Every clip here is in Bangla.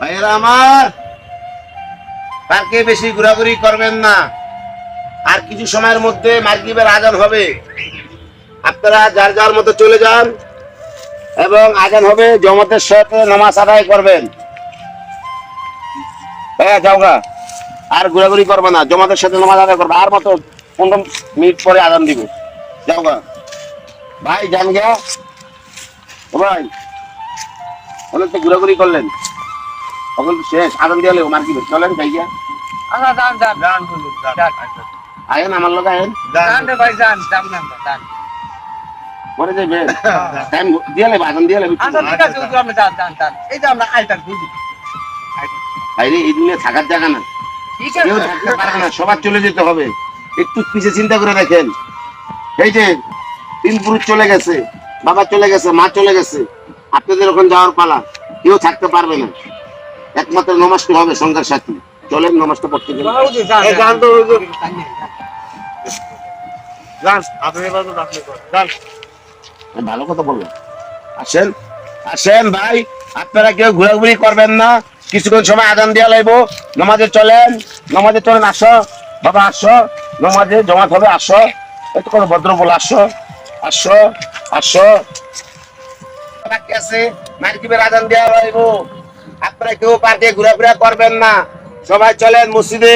ভাইয়েরা আমার পার্কে বেশি ঘোরাঘুরি করবেন না। আর কিছু সময়ের মধ্যে মাগরিবের আজান হবে। আপনারা যার যার মতো চলে যান এবং আজান হবে, জমাতের সাথে নামাজ আদায় করবেন। হ্যাঁ যাও গা। আর ঘোরাঘুরি করবে না, জমাতের সাথে নামাজ আদায় করবে। আর মতো পনেরো মিনিট পরে আজান দিব। যাও গা। ভাই, যান গা। ভাই অনেক তো ঘোরাঘুরি করলেন। তখন শেষ আদান দিয়ে মার্কেটে চলেন যাই আচ্ছা যান যান যান হুজুর যান আয়েন আমার লোক আয়েন যান রে ভাই যান যান না যান পরে যাইবেন টাইম দিয়ে লেবে আদান দিয়ে লেবে আচ্ছা ঠিক আছে হুজুর আপনি যান যান যান এই যে আমরা আইতাম হুজুর বাইরে এই দুনিয়া থাকার জায়গা না ঠিক কেউ থাকতে পারবে না সবার চলে যেতে হবে। একটু পিছিয়ে চিন্তা করে দেখেন। এই যে তিন পুরুষ চলে গেছে বাবা চলে গেছে মা চলে গেছে। আপনাদের ওখানে যাওয়ার পালা কেউ থাকতে পারবে না। একমাত্র নমাজটা হবে সঙ্গের সাথী চলেন নমাজটা পড়তে গেলে। ভালো কথা বললাম আসেন আসেন ভাই আপনারা কেউ ঘোরাঘুরি করবেন না। কিছুক্ষণ সময় আদান দেওয়া লাগবো। নমাজে চলেন নমাজে চলেন আসো। বাবা আসো। নমাজে জমাত হবে আসো। এত কোনো ভদ্র বল আসো। আসো আসো। বাকি আছে মার্কিবের আদান দেওয়া লাগবো। আপনারা কেউ পার্কে ঘোরাফেরা করবেন না। সবাই চলেন মসজিদে,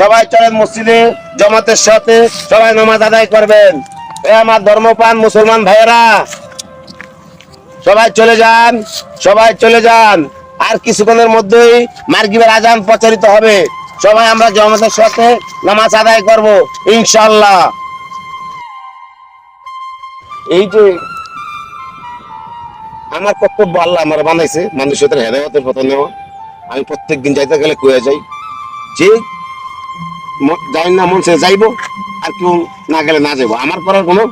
সবাই চলেন মসজিদে, জমাতের সাথে সবাই নামাজ আদায় করবেন। এ আমার ধর্মপান মুসলমান ভাইয়েরা, সবাই চলে যান, সবাই চলে যান। আর কিছুক্ষণের মধ্যেই মার্গিবের আজান প্রচারিত হবে। সবাই আমরা জমাতের সাথে নামাজ আদায় করব ইনশাল্লাহ এই যে আমার কর্তব্য আল্লাহ আমার বানাইছে, মানুষের হেদায়তের পথে নেওয়া। আমি প্রত্যেক দিন যাইতে গেলে কয়ে যাই, যে যাই না মন সে যাইবো, আর কেউ না গেলে না যাব আমার করার কোনো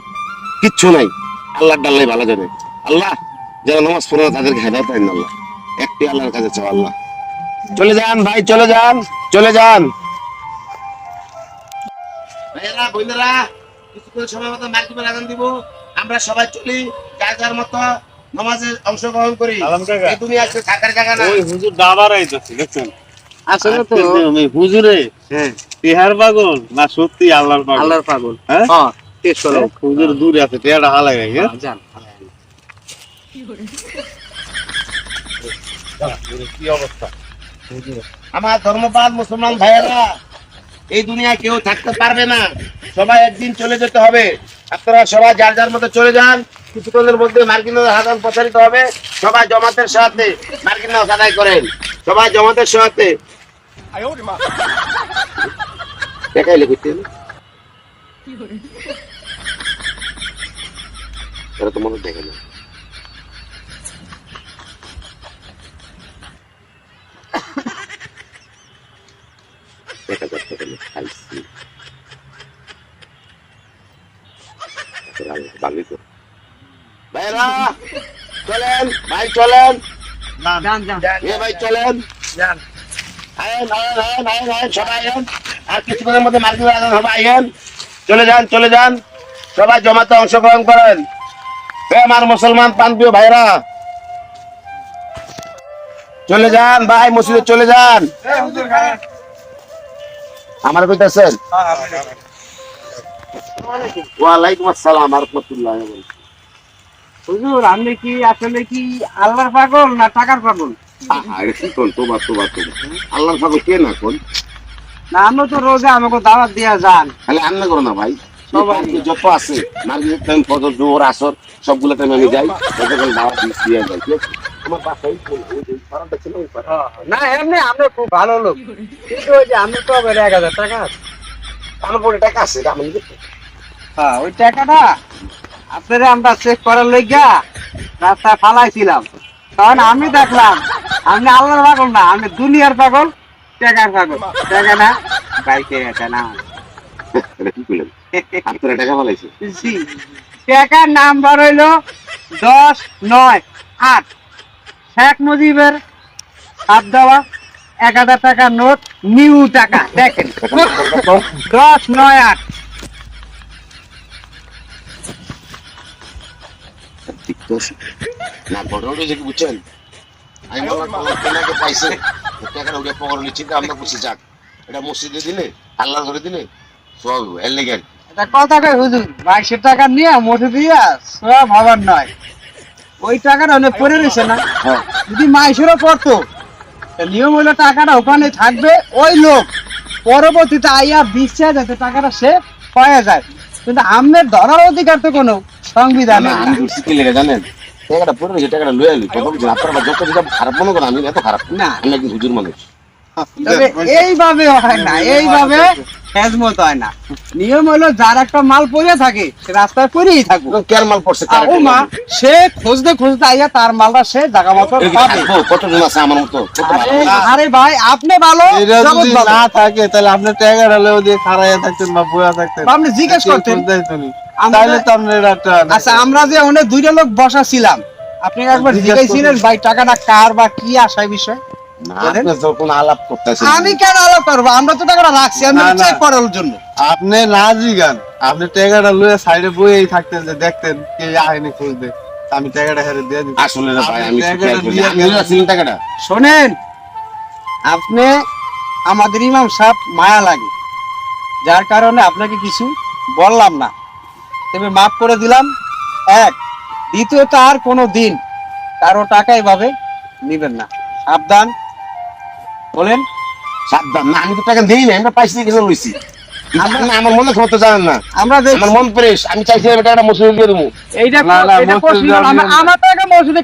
কিচ্ছু নাই। আল্লাহর ডাল্লাই ভালো জানে। আল্লাহ যারা নামাজ পড়ে না, তাদেরকে হেদায়ত আইন আল্লাহ। একটি আল্লাহর কাছে চাও আল্লাহ। চলে যান ভাই, চলে যান চলে যান। ভাইয়েরা, বোনেরা, কিছুক্ষণ সময় মতো দিব। আমরা সবাই চলি যার যার মতো। নামাজে অংশগ্রহণ করি। আজকে থাকার জায়গা না। ওই হুজুর দাবার আইতাছে দেখছেন? আসলে তো আমি হুজুরে হ্যাঁ। তেহার পাগল না সত্যি আল্লাহর পাগল? আল্লাহর পাগল। হ্যাঁ? হ্যাঁ টেস্ট করো হুজুর দূরে আছে তেহাটা হালাই রাখে যান কি অবস্থা আমার ধর্মপাল মুসলমান ভাইয়েরা এই দুনিয়ায় কেউ থাকতে পারবে না। সবাই একদিন চলে যেতে হবে। আপনারা সবাই যার যার মতো চলে যান। কিছুক্ষণের মধ্যে মার্কিন হাসান প্রচারিত হবে। সবাই জমাতের সাথে মার্কিন আদায় করেন। সবাই জমাতের সাথে। দেখাইলে করতে এরা তো মনে দেখে না। দেখা যাচ্ছে ভালোই তো ভাইরা চলেন ভাই চলেন। যান যান এ ভাই চলেন। যান। আয়েন আয়েন আয়েন আয়েন আয়েন সবাই আয়েন। আর কিছুক্ষণের মধ্যে মার্কেট আদান হবে আয়েন। চলে যান চলে যান। সবাই জমাতে অংশগ্রহণ করেন। এ আমার মুসলমান পানপ্রিয় ভাইরা। চলে যান ভাই মসজিদে চলে যান। এই হুজুর খান। আমার কইতাছেন? হ্যাঁ ওয়ালাইকুম আসসালাম রহমতুল্লাহ হুজুর আপনি কি আসলে কি আল্লাহর পাগল না টাকার পাগল? আরে কি কোন তোবা তোবা তোবা আল্লাহর পাগল কে না কোন? না আমরা তো রোজা আমাকে দাওয়াত দিয়া যান। খালি আন্না করো না ভাই। যত আছে মার্কেটের টাইম ফজর জোহর আসর সবগুলো টাইম আমি যাই। গতকাল দাওয়াত দিয়ে- যাই ঠিক? আমার। না এমনি আমরা খুব ভালো লোক। কিন্তু ওই যে আমরা তো আবার এক হাজার টাকা আছে। আমার পরে টাকা আছে আমি হ্যাঁ ওই টাকাটা আপনারা আমরা চেক করার লইগা রাস্তায় ফালাইছিলাম। তখন আমি দেখলাম আমি আল্লাহর পাগল না আমি দুনিয়ার পাগল টাকার পাগল। টাকা না বাইকে এটা না। এটা কি করলেন? আপনারা টাকা পালাইছে জি। টাকার নাম্বার হইল দশ নয় আট। শেখ মুজিবের হাত দেওয়া এক হাজার টাকার নোট নিউ টাকা দেখেন। দশ নয় আট ঠিক তো আছে। না ঘটনাটা যে কি বুঝছেন? আমি বললাম কেনাকে পাইছে। টাকাটা উঠে পকড় নিচ্ছে আমরা যাক। এটা মসজিদে দিলে আল্লাহ করে দিলে সব এর লেগে আর এটা কথা কই হুজুর? বাইশের টাকা নিয়ে মোটে দিয়া সব ভাবার নয় ওই টাকাটা অনেক পড়ে রয়েছে না? হ্যাঁ। যদি মাইশেরও পড়তো নিয়ম হইল টাকাটা ওখানে থাকবে ওই লোক পরবর্তীতে আইয়া বিশ্বাস যাতে টাকাটা সে পাওয়া যায়। কিন্তু আমের ধরার অধিকার তো কোনো সংবিধানে না, আমি করছি কি লেগে জানেন টাকাটা পুরো রয়েছে টাকাটা লয়ে আলি কত আপনারা যত যেটা খারাপ মনে করেন আমি এত খারাপ না। আমি একজন হুজুর মানুষ তবে এইভাবে হয় না এইভাবে হেজমত হয় না। নিয়ম হলো যার একটা মাল পড়ে থাকে সে রাস্তায় পড়েই থাকুক। মাল পড়ছে? ও মা সে খুঁজতে খুঁজতে আইয়া তার মালটা সে জায়গা মতো পাবে। কতজন আছে আমার মতো? আরে ভাই আপনি ভালো এটা জগৎ যদি ভালো। না থাকে তাহলে আপনি টাকা ঢালেও দিয়ে খাড়াইয়া থাকতেন বা বইয়া থাকতেন। আপনি জিজ্ঞেস করতেন। খুঁজতেই তো আমরা- আপনি আচ্ছা আমরা যে অনেক দুইটা লোক বসা ছিলাম। আপনি একবার জিজ্ঞেস ভাই টাকাটা কার বা কি আশায় বিষয়? আপনি যখন আলাপ করতেছেন আমি কেন আলাপ করব? আমরা তো টাকাটা রাখছি আমি না, না। চেক করার জন্য। আপনি না জিগান আপনি টাকাটা লয়ে সাইডে বইয়েই থাকতেন যে দেখতেন কে আহেনি খুঁজতে আমি টাকাটা হেরে দিয়ে দিতাম আসলে ভাই আমি টাকাটা শিকার করি। দিয়ে আপনি গেলেন। রাখছিলেন টাকাটা? শোনেন আপনি আমাদের ইমাম সাহেব মায়া লাগে। যার কারণে আপনাকে কিছু বললাম না। তবে মাফ করে দিলাম। এক দ্বিতীয়ত আর কোনো দিন কারও টাকা এভাবে নিবেন না। সাবধান বলেন? সাবধান। না আমি তো টাকা দিই না আমরা পাইছি কিছু লইছি। আমার মনে খবর তো জানেন না। আমরা আমার মন ফ্রেশ আমি চাইছিলাম টাকাটা মসজিদে দিয়ে দেবো এইটা না, না, এটা মসজিদ প্রশ্ন যাওয়া আমার নিয়ম না। আমার টাকা মসজিদে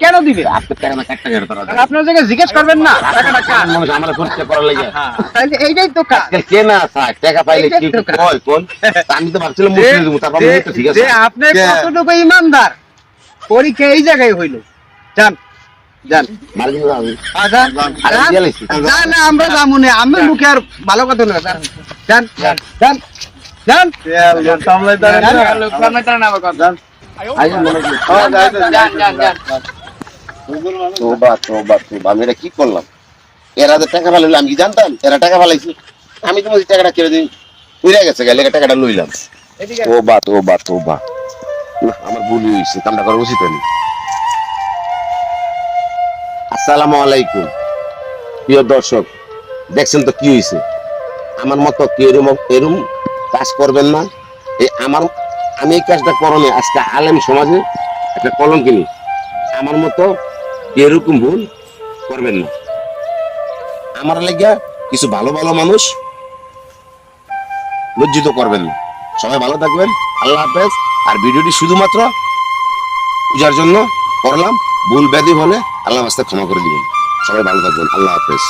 কেন দিবে? আপনার টাকা না কাট টাকা তারা আপনার জায়গায় জিজ্ঞেস করবেন না। টাকাটা কার? মানুষ আমার পরিচয় করার লাগে। তাহলে এইটাই তো কাজ কে না চায় টাকা পাইলে কি তো কোন? আমি তো ভাবছিলাম যে- দেবো তারপর ঠিক আছে যে আপনি কতটুকু ইমানদার পরীক্ষা এই জায়গায় হইল। যান। আমরা যাব না। আমি মুখে আর ভালো কথা না। যান যান যান। যান। ও, এটা কি করলাম এরা যে টাকা ফেলাইলো আমি কি জানতাম এরা টাকা ফেলাইছি আমি তোমার টাকাটা কেড়ে দিই উড়ে গেছে গেলে টাকাটা লইলাম এদিকে। তোবা তোবা তোবা না আমার ভুল হয়েছে। কামটা করা উচিত হয়নি। আসসালামু আলাইকুম। প্রিয় দর্শক, দেখছেন তো কি হয়েছে আমার মতো কি এরম এরম কাজ করবেন না। এই আমার, আমি এই কাজটা করলে আজকে আলেম সমাজে একটা কলম কিনি। আমার মতো এরকম ভুল করবেন না। আমার লাগিয়া কিছু ভালো ভালো মানুষ লজ্জিত করবেন না। সবাই ভালো থাকবেন। আল্লাহ হাফেজ। আর ভিডিওটি শুধুমাত্র পূজার জন্য করলাম। ভুল ব্যাধি হলে আল্লাহ রাস্তায় ক্ষমা করে দিবেন। সবাই ভালো থাকবেন। আল্লাহ হাফেজ।